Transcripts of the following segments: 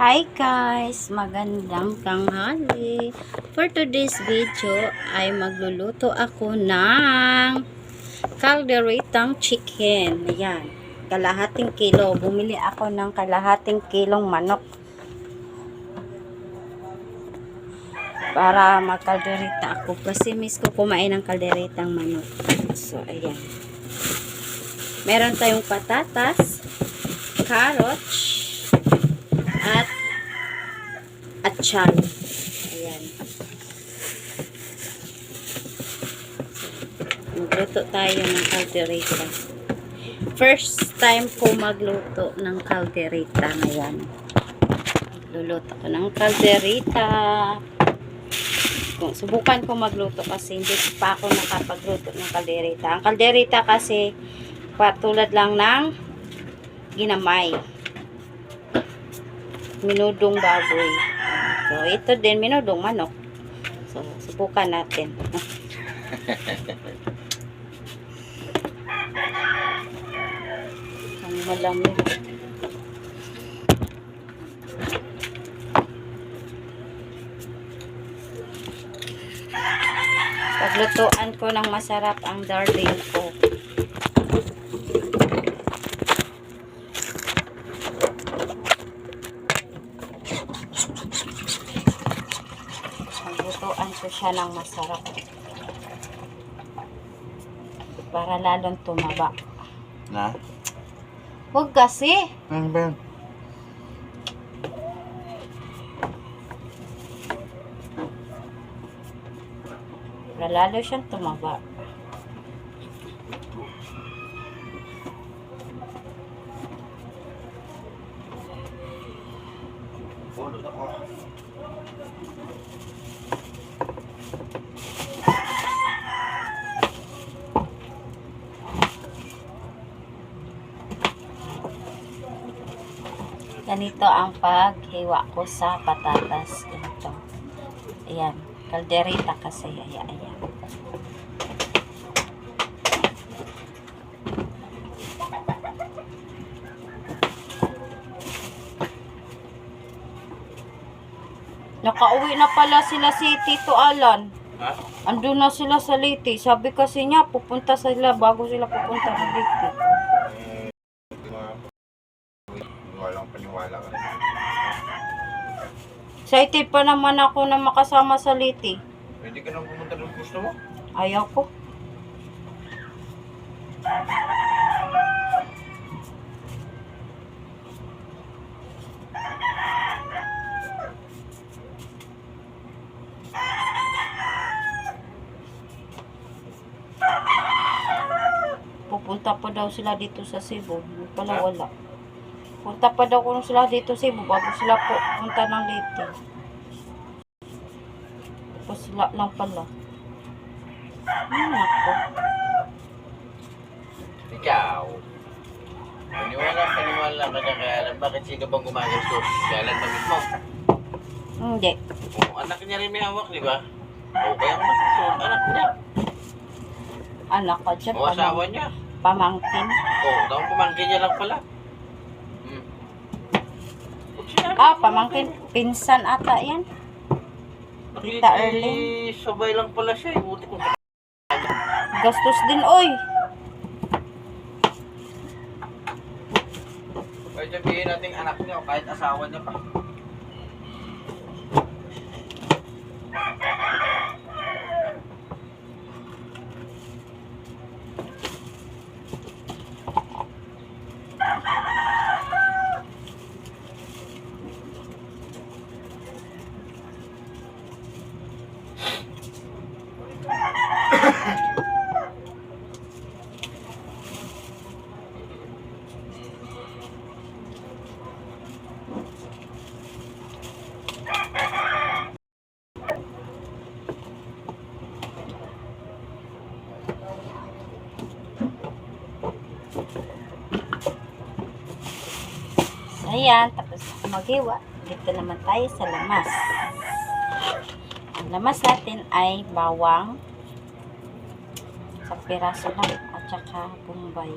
Hi guys! Magandang tanghali! For today's video ay magluluto ako ng kalderetang chicken. Ayan. Kalahating kilo. Bumili ako ng kalahating kilong manok. Para magkaldereta ako. Kasi miss ko kumain ng kalderetang manok. So, ayan. Meron tayong patatas, carrots, at atchan. Ayan. Magluto tayo ng caldereta. First time ko magluto ng caldereta ngayon. Luluto ko ng caldereta. Subukan ko magluto kasi hindi pa ako nakapagluto ng caldereta. Ang caldereta kasi patulad lang ng ginamay minudong baboy. So, ito din, minudong manok. So, subukan natin. Ang malamig. Paglutuan ko ng masarap ang darling ko. Paglutuan ko siya ng masarap. Para lalong tumaba. Na? Huwag kasi. Ano ba yun? Para lalo siyang tumaba. Ganito ang paghiwa ko sa patatas. Ganito. Ayan. Kaldereta kasi. Ayan. ayan. Nakauwi na pala sila si Tito Alan. Ha? Andun na sila sa Leyte. Sabi kasi niya, pupunta sila bago sila pupunta sa Leyte. Walang paniwala ka. Excited pa naman ako na makasama sa Leyte. Pwede ka nang pumunta doon gusto mo? Ayaw ko. Pupunta pa daw sila dito sa Cebu. Pala wala. Punta pa daw kung sila dito sa Cebu bago sila po punta ng Leyte. Tapos sila lang pala. Ay, nako. Ikaw. Paniwala, paniwala ka na kaya alam bakit sino bang gumagastos? Kaya alam na mismo. Hindi. O, anak niya rin may hawak, di ba? O, kaya masusunod, anak niya. Anak ko dyan. O, asawa niya. Pamangkin. O, daw pamangkin niya lang pala. Hmm. Ah, pamangkin. Pinsan ata yan. Tita Erling. Sabay lang pala siya. eh. Buti kung Gastos din, oy. Kahit sabihin natin anak niya o kahit asawa niya pa. Ayan, tapos maghiwa. Dito naman tayo sa lamas. Ang lamas natin ay bawang. Sa piraso lang at saka bombay.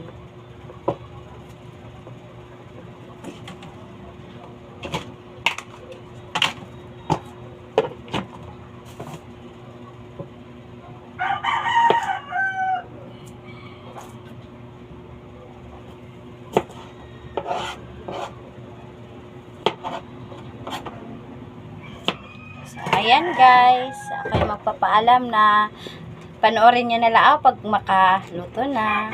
So, ayan guys. Ako magpapaalam na panoorin nyo na lang pag makaluto na.